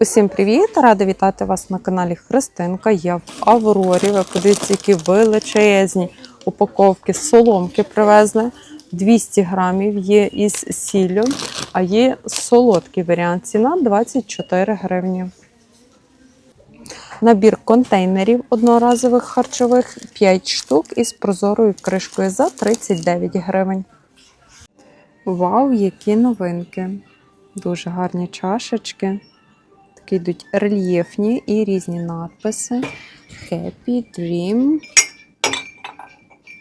Усім привіт! Рада вітати вас на каналі Христинка. Я в Аврорі. Ви подивіться, які величезні упаковки соломки привезли. 200 грамів є із сіллю, а є солодкий варіант. Ціна 24 гривні. Набір контейнерів одноразових харчових 5 штук із прозорою кришкою за 39 гривень. Вау, які новинки! Дуже гарні чашечки. Такі йдуть рельєфні і різні надписи. Happy Dream.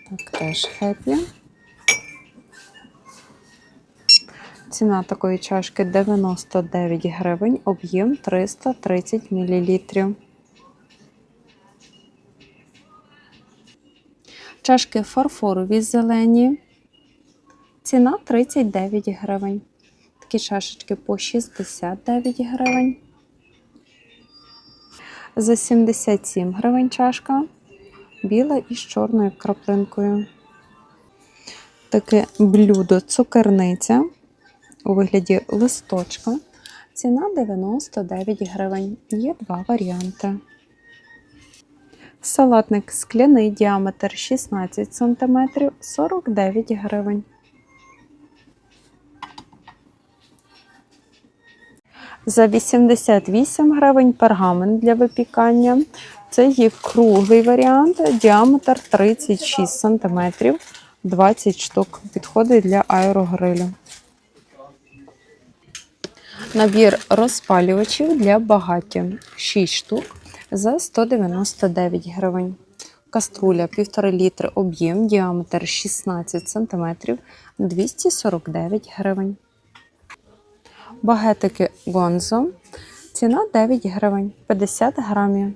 Так, теж Happy. Ціна такої чашки 99 гривень, об'єм 330 мл. Чашки фарфорові зелені. Ціна 39 гривень. Такі чашечки по 69 гривень. За 77 гривень чашка. Біла із чорною краплинкою. Таке блюдо цукерниця у вигляді листочка. Ціна 99 гривень. Є два варіанти. Салатник скляний діаметр 16 см 49 гривень. За 88 гривень пергамент для випікання. Це є круглий варіант, діаметр 36 см, 20 штук. Підходить для аерогрилю. Набір розпалювачів для багаття 6 штук за 199 гривень. Каструля 1,5 літри об'єм, діаметр 16 см, 249 гривень. Багетики Гонзо. Ціна 9 гривень, 50 грамів.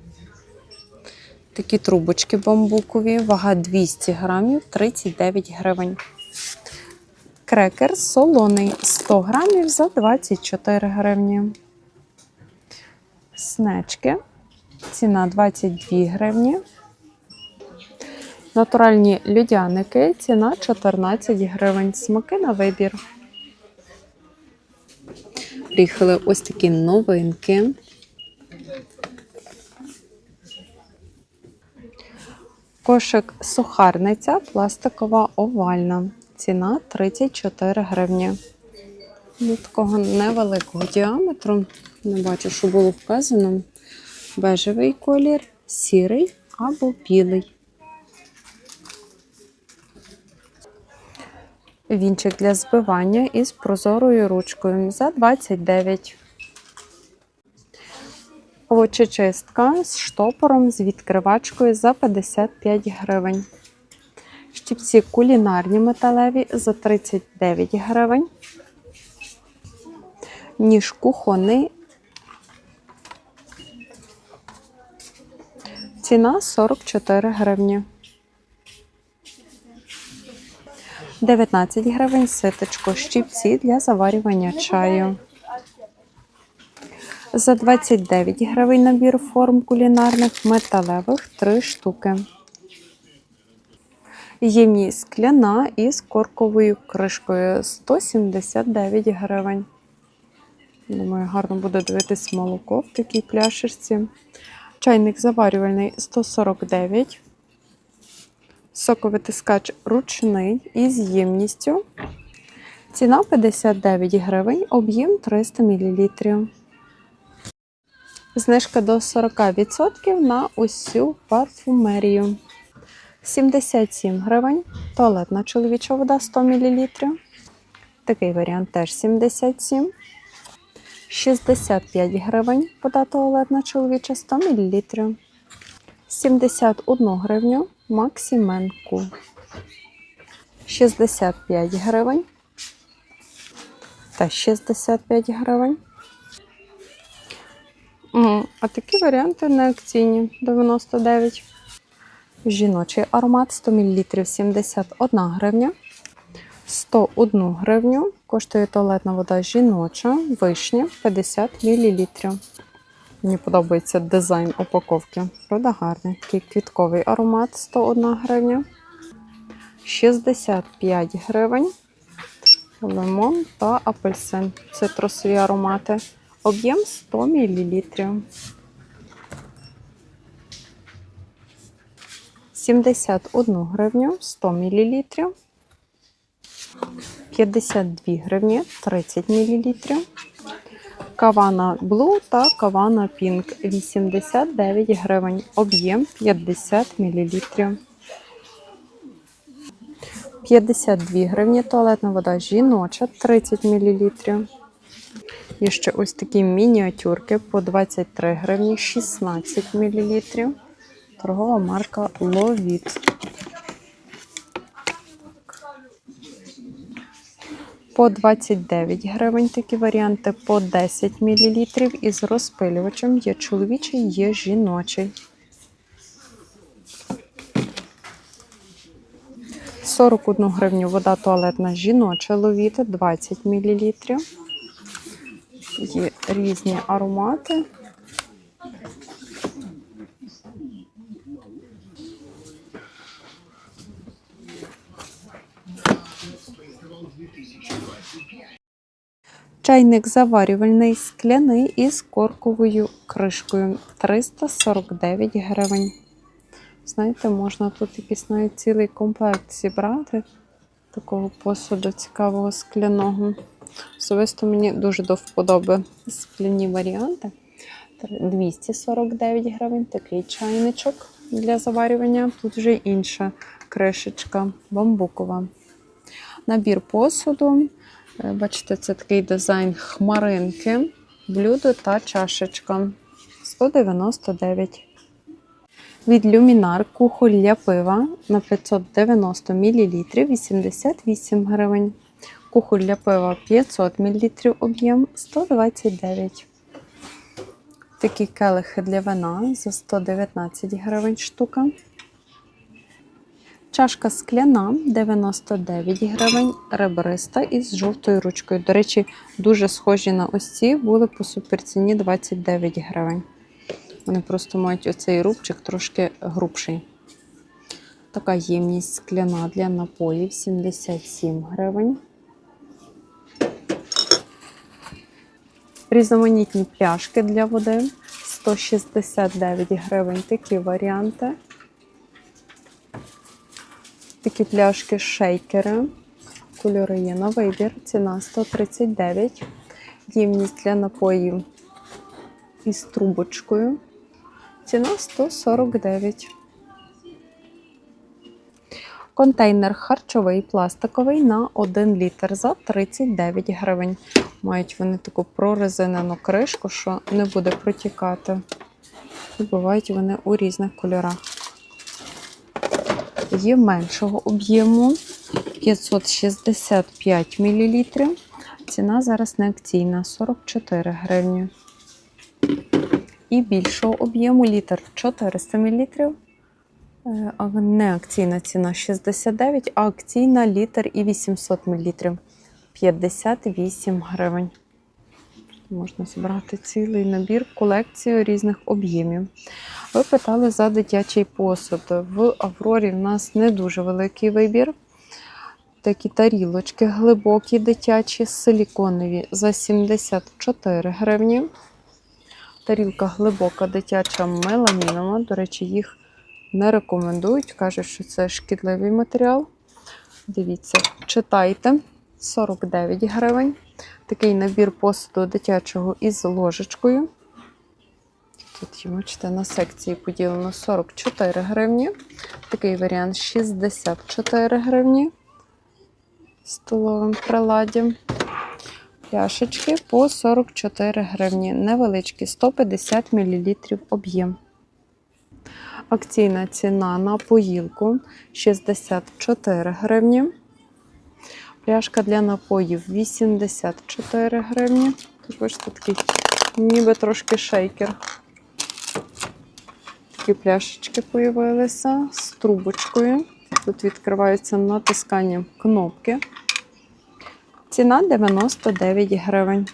Такі трубочки бамбукові, вага 200 грамів, 39 гривень. Крекер солоний 100 грамів за 24 гривні. Снечки. Ціна 22 гривні. Натуральні людяники. Ціна 14 гривень. Смаки на вибір. Приїхали ось такі новинки. Кошик сухарниця пластикова овальна. Ціна 34 гривні. Ну, такого невеликого діаметру. Не бачу, що було вказано. Бежевий колір, сірий або білий. Вінчик для збивання із прозорою ручкою за 29. Овочечистка з штопором з відкривачкою за 55 гривень. Щипці кулінарні металеві за 39 гривень. Ніж кухонний. Ціна 44 гривні. 19 гривень ситочко, щипці для заварювання чаю. За 29 гривень набір форм кулінарних металевих 3 штуки. Ємність скляна із корковою кришкою 179 гривень. Думаю, гарно буде дивитись молоко в такій пляшечці. Чайник заварювальний 149 Соковитискач ручний із ємністю. Ціна 59 гривень, об'єм 300 мл. Знижка до 40% на усю парфумерію. 77 гривень. Туалетна чоловіча вода 100 мл. Такий варіант теж 77. 65 гривень. Вода туалетна чоловіча 100 мл. 71 гривню. Максименку. 65 гривень. Та 65 гривень. А такі варіанти не акційні 99. Жіночий аромат 100 мл 71 гривня. 101 гривню. Коштує туалетна вода жіноча, вишня 50 мл. Мені подобається дизайн упаковки. Правда, гарний. Такий квітковий аромат 101 гривня. 65 гривень. Лимон та апельсин. Цитрусові аромати. Об'єм 100 мл. 71 гривню 100 мл. 52 гривні 30 мл. Кавана Блу та кавана Пінк 89 гривень. Об'єм 50 мл. 52 гривні туалетна вода жіноча 30 мл. Є ще ось такі мініатюрки по 23 гривні 16 мл. Торгова марка Ловіт. По 29 гривень такі варіанти, по 10 мл із розпилювачем. Є чоловічий, є жіночий. 41 гривню вода туалетна жіноча ловіта 20 мл. Є різні аромати. Чайник заварювальний скляний із корковою кришкою 349 гривень. Знаєте, можна тут якийсь навіть цілий комплект зібрати такого посуду цікавого скляного. Особисто мені дуже до вподоби скляні варіанти. 249 гривень такий чайничок для заварювання. Тут вже інша кришечка бамбукова. Набір посуду. Е, Бачите, це такий дизайн хмаринки, блюдо та чашечка. 199. Від люмінар кухоль для пива на 590 мл 88 гривень. Кухоль для пива 500 мл об'єм 129. Такі келихи для вина за 119 гривень штука. Чашка скляна 99 гривень, ребриста із жовтою ручкою. До речі, дуже схожі на ось ці були по суперціні 29 гривень. Вони просто мають оцей рубчик трошки грубший. Така ємність скляна для напоїв 77 гривень. Різноманітні пляшки для води 169 гривень. Такі варіанти. Такі пляшки шейкери. Кольори є на вибір. Ціна 139. Ємність для напоїв із трубочкою. Ціна 149. Контейнер харчовий пластиковий на 1 літр за 39 гривень. Мають вони таку прорезинену кришку, що не буде протікати. І бувають вони у різних кольорах. Є меншого об'єму 565 мл. Ціна зараз не акційна 44 гривні. І більшого об'єму літр 400 мл. Не акційна ціна 69, а акційна літр і 800 мл 58 гривень. Можна зібрати цілий набір, колекцію різних об'ємів. Ви питали за дитячий посуд. В Аврорі в нас не дуже великий вибір. Такі тарілочки глибокі, дитячі, силіконові за 74 гривні. Тарілка глибока, дитяча меламінова. До речі, їх не рекомендують. Кажуть, що це шкідливий матеріал. Дивіться, читайте. 49 гривень. Такий набір посуду дитячого із ложечкою. Тут, бачите, на секції поділено 44 гривні. Такий варіант 64 гривні. Столовим приладдям. Пляшечки по 44 гривні. Невеличкі 150 мл об'єм. Акційна ціна на поїлку 64 гривні. Пляшка для напоїв 84 гривні. Тут бачите, такий ніби трошки шейкер. Такі пляшечки появилися з трубочкою. Тут відкриваються натисканням кнопки. Ціна 99 гривень.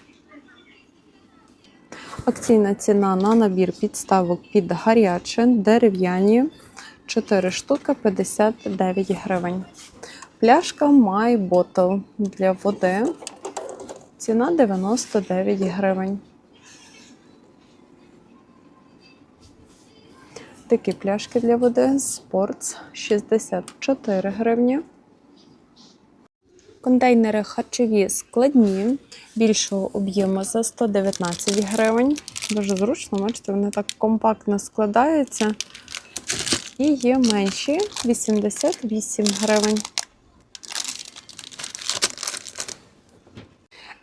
Акційна ціна на набір підставок під гаряче, дерев'яні 4 штуки 59 гривень. Пляшка My Bottle для води. Ціна 99 гривень. Такі пляшки для води Sports 64 гривні. Контейнери харчові складні, більшого об'єму за 119 гривень. Дуже зручно, бачите, вони так компактно складаються. І є менші 88 гривень.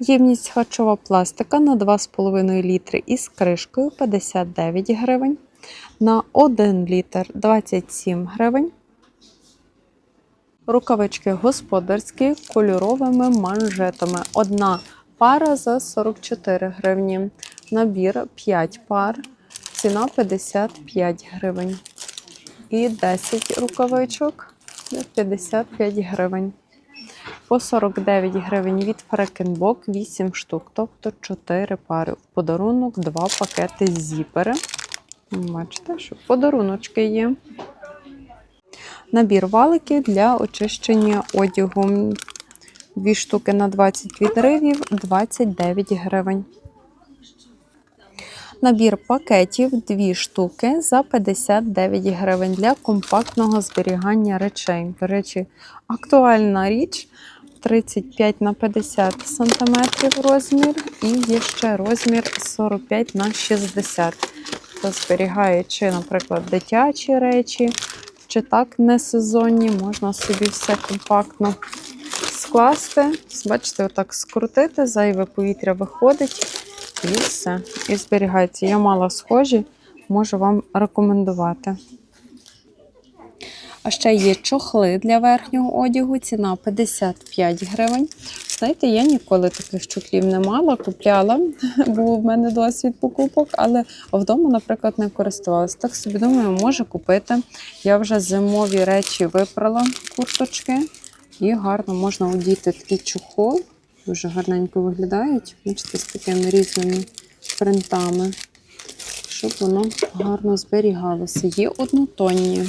Ємність харчова пластика на 2,5 літри із кришкою 59 гривень. На 1 літр 27 гривень. Рукавички господарські кольоровими манжетами. Одна пара за 44 гривні. Набір 5 пар. Ціна 55 гривень. І 10 рукавичок 55 гривень. По 49 гривень від Фрекенбок 8 штук, тобто 4 пари. В подарунок 2 пакети зіпери. Бачите, що подаруночки є. Набір валиків для очищення одягу. Дві штуки на 20 відривів 29 гривень. Набір пакетів 2 штуки за 59 гривень для компактного зберігання речей. До речі, актуальна річ 35 на 50 см розмір, і є ще розмір 45 на 60 Хто зберігає чи, наприклад, дитячі речі, чи так не сезонні, можна собі все компактно скласти. Бачите, отак скрутити, зайве повітря виходить. І все. І зберігається. Я мала схожі, можу вам рекомендувати. А ще є чохли для верхнього одягу, ціна 55 гривень. Знаєте, я ніколи таких чохлів не мала, купляла, був в мене досвід покупок, але вдома, наприклад, не користувалася. Так собі думаю, може купити. Я вже зимові речі випрала курточки, і гарно можна одіти такий чохол. Дуже гарненько виглядають. Бачите, з такими різними принтами, щоб воно гарно зберігалося. Є однотонні.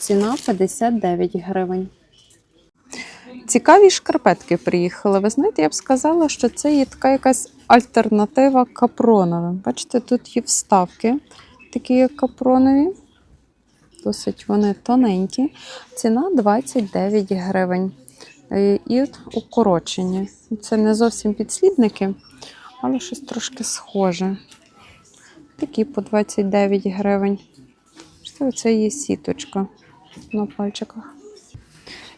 Ціна 59 гривень. Цікаві шкарпетки приїхали. Ви знаєте, я б сказала, що це є така якась альтернатива капроновим. Бачите, тут є вставки, такі як капронові. Досить вони тоненькі. Ціна 29 гривень. Е, І укорочені. Це не зовсім підслідники, але щось трошки схоже. Такі по 29 гривень. Це є сіточка на пальчиках.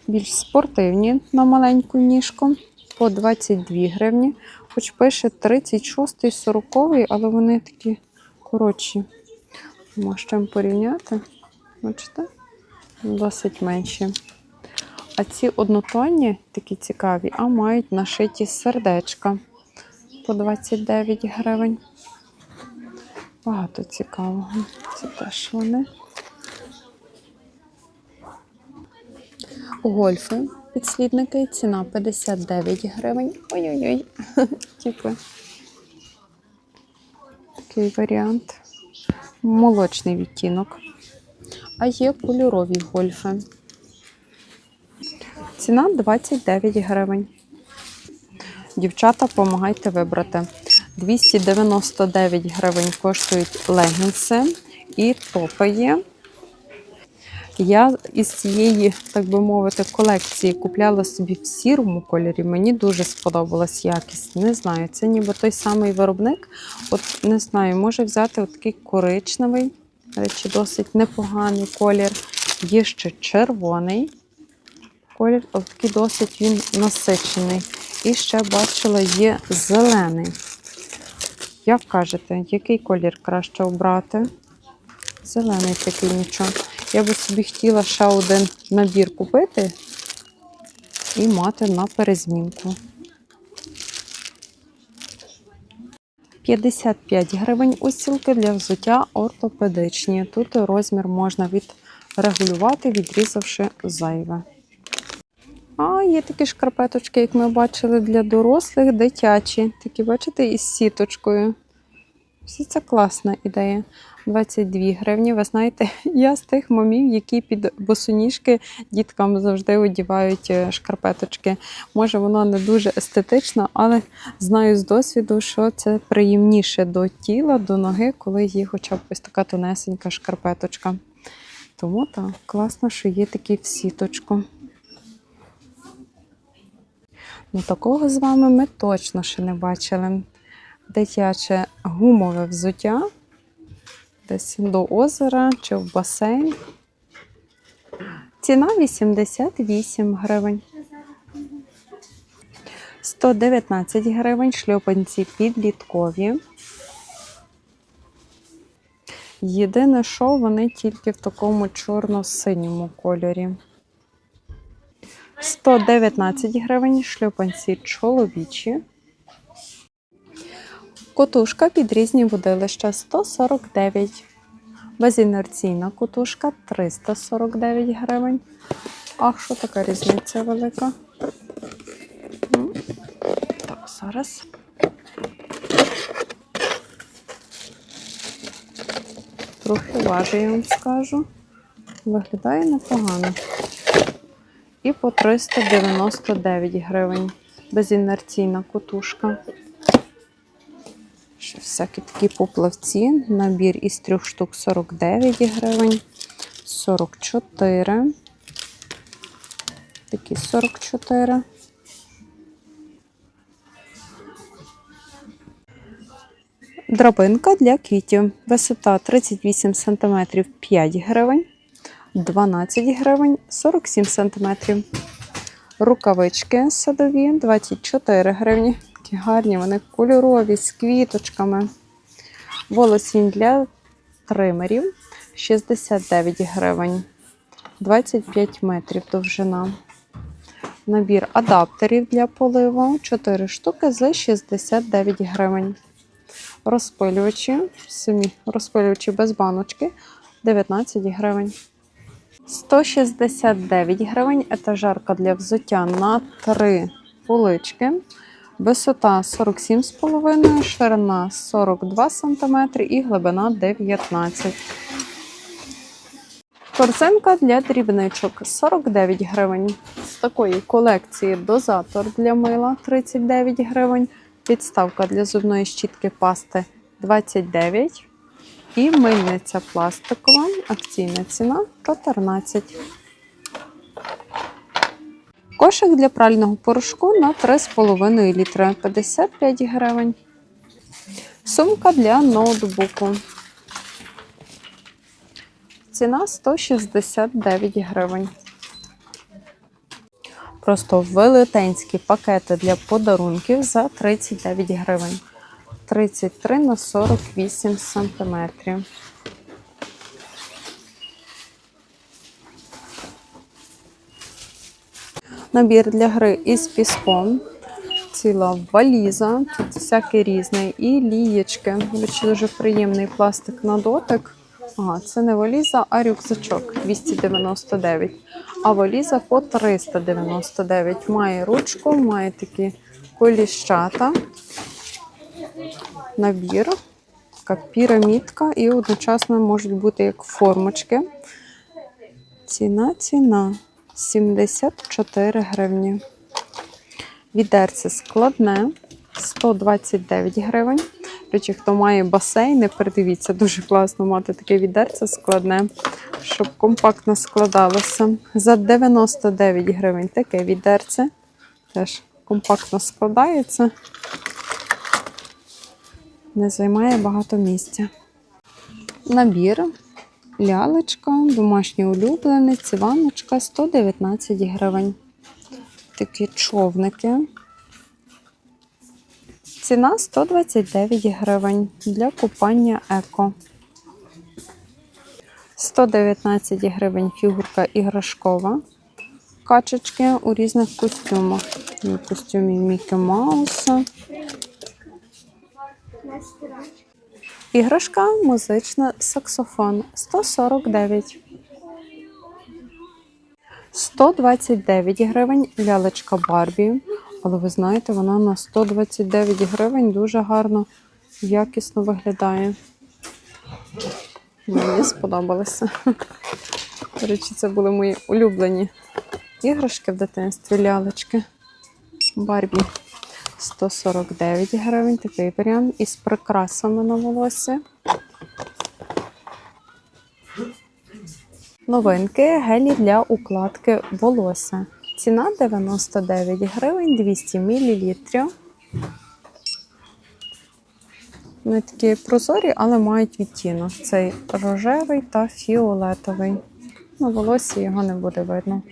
Більш спортивні на маленьку ніжку по 22 гривні. Хоч пише 36 40 але вони такі коротші. Можемо порівняти. Бачите? Досить менші. А ці однотонні такі цікаві, а мають нашиті сердечка по 29 гривень. Багато цікавого. Це теж вони. Гольфи, підслідники, ціна 59 гривень. Ой-ой-ой, тіпи. Такий варіант. Молочний відтінок. А є кольорові гольфи. Ціна 29 гривень. Дівчата, допомагайте вибрати. 299 гривень коштують легінси і топи є. Я із цієї, так би мовити, колекції купляла собі в сірому кольорі. Мені дуже сподобалась якість. Не знаю, це ніби той самий виробник. От не знаю, може взяти такий коричневий, речі, досить непоганий колір. Є ще червоний колір, от такий досить він насичений. І ще бачила, є зелений. Як кажете, який колір краще обрати? Зелений такий нічого. Я би собі хотіла ще один набір купити і мати на перезмінку. 55 гривень устілки для взуття ортопедичні. Тут розмір можна відрегулювати, відрізавши зайве. А є такі шкарпеточки, як ми бачили, для дорослих, дитячі. Такі, бачите, із сіточкою. Всі це класна ідея. 22 гривні. Ви знаєте, я з тих мамів, які під босоніжки діткам завжди одівають е, шкарпеточки. Може, воно не дуже естетично, але знаю з досвіду, що це приємніше до тіла, до ноги, коли є хоча б ось така тонесенька шкарпеточка. Тому так, класно, що є такі в сіточку. Ну, такого з вами ми точно ще не бачили. Дитяче гумове взуття десь до озера чи в басейн. Ціна 88 гривень. 119 гривень шльопанці підліткові. Єдине, що вони тільки в такому чорно-синьому кольорі. 119 гривень шльопанці чоловічі. Котушка під різні водилища 149. Безінерційна котушка 349 гривень. Ах, що така різниця велика? Так, зараз. Трохи важить, я вам скажу. Виглядає непогано. І по 399 гривень. Безінерційна котушка. Всякі такі поплавці. Набір із трьох штук 49 гривень. 44. Такі 44. Драбинка для квітів. Висота 38 см 5 гривень. 12 гривень 47 см. Рукавички садові 24 гривні. Такі гарні, вони кольорові з квіточками. Волосінь для тримерів 69 гривень. 25 метрів довжина. Набір адаптерів для поливу 4 штуки за 69 гривень. Розпилювачі, самі розпилювачі без баночки 19 гривень. 169 гривень етажерка для взуття на 3 полички. Висота 47,5, ширина 42 см і глибина 19 Корзинка для дрібничок 49 гривень. З такої колекції дозатор для мила 39 гривень. Підставка для зубної щітки пасти 29 і мильниця пластикова, акційна ціна 14. Кошик для прального порошку на 3,5 літри 55 гривень. Сумка для ноутбуку. Ціна 169 гривень. Просто велетенські пакети для подарунків за 39 гривень. 33 на 48 сантиметрів. Набір для гри із піском. Ціла валіза, тут всяке різне. І лієчки. Речі, дуже приємний пластик на дотик. Ага, це не валіза, а рюкзачок 299. А валіза по 399. Має ручку, має такі коліщата набір, така пірамідка, і одночасно можуть бути як формочки. Ціна, ціна 74 гривні. Відерце складне 129 гривень. Речі, хто має басейни, передивіться, дуже класно мати таке відерце складне, щоб компактно складалося. За 99 гривень таке відерце. Теж компактно складається не займає багато місця. Набір, лялечка, домашній улюбленець, ванночка 119 гривень. Такі човники. Ціна 129 гривень для купання еко. 119 гривень фігурка іграшкова. Качечки у різних костюмах. Є костюмі Мікі Мауса. Іграшка музична саксофон 149. 129 гривень лялечка Барбі. Але ви знаєте, вона на 129 гривень дуже гарно якісно виглядає. Мені сподобалося. До речі, це були мої улюблені іграшки в дитинстві, лялечки. Барбі 149 гривень, такий варіант із прикрасами на волосі. Новинки гелі для укладки волосся. Ціна 99 гривень 200 мл. Вони такі прозорі, але мають відтінок. Цей рожевий та фіолетовий. На волосі його не буде видно.